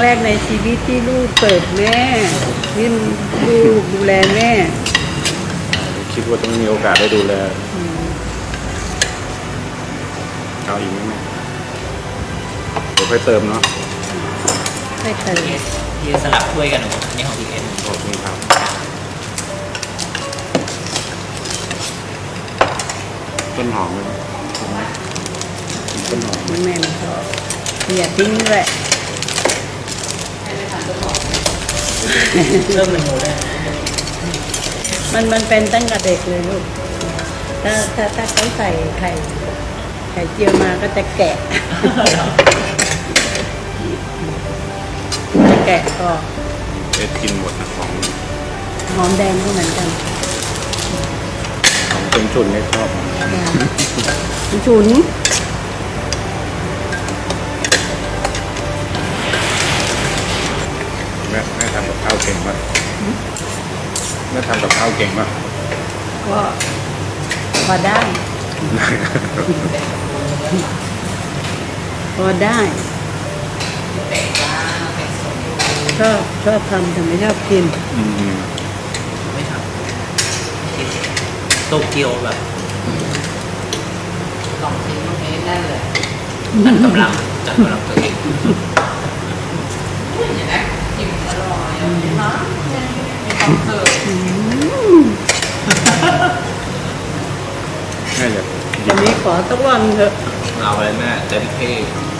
แรกในชีวิตที่ลูกเปิดแม่ที่ลูกดูแลแม่ คิดว่าต้องมีโอกาสได้ดูแลเอาอีกไหมแม่เดี๋ยวค่อยเติมเนาะให้เติมพี่พี่สลับถ้วยกันหนูอันนี่ของพี่เอ็นขอบคุณครับต้นหอมเลยนะต้นหอมไหมแม่ไม่ชอบอย่าทิ้งด้วย เริ่มเมนูได้มันมันเป็นตั้งแต่เด็กเลยลูก ถ้าถ้าถ้าเขาใส่ไข่ไข่เจียวมาก็จะแกะ จะแกะออกเอ็ดกินหมดนะของหอมแดงก็เหมือนกันของเป็นชุนไม่ชอบ ฉุน ข้าวเก่งมากแม่ทำกับข้าวเก่งมากก็พอได้ พอได้ชอบชอบทำแต่ไม่ชอบกินอืมไม่ทำกินโตเกียวแบบลองชิมตรงนี้ได้เลยจัดกำลังจัดกำลังตัวเอง เห็นไหมชิมอร่อยเห็นไหมมีความเสิร์ฟ แม่อยากวันนี้ขอสักวันเถอะ เอาเลยแม่เต็มที่เห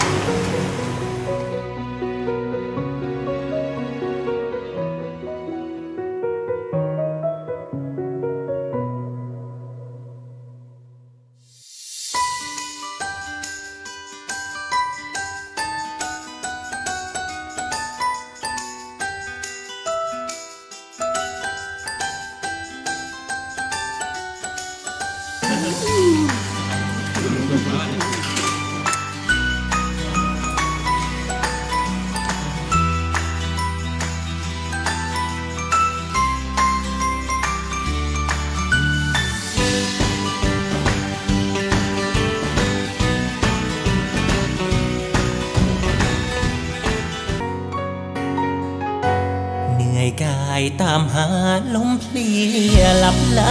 อยกายตามหาลมเพลียหลับไหล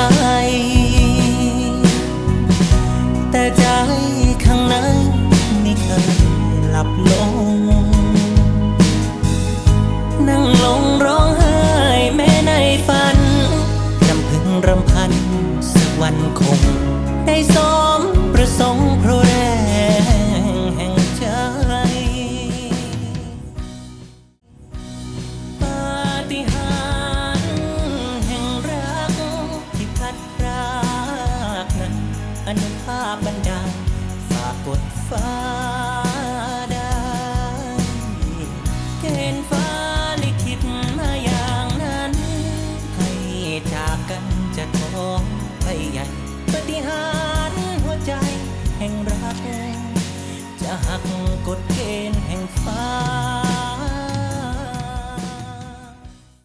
แต่ใจข้างในไม่เคยหลับลง นั่งลงร้องไห้แม้ในฝันรำพึงรำพันสักวันคงได้สม อนุภาพบันดาลฝากกดฟ้าได้เกณฑ์ฟ้าลิขิตมาอย่างนั้น ให้จากกันจะท้องไปใหญ่ปฏิหารหัวใจแห่งรักจะหัก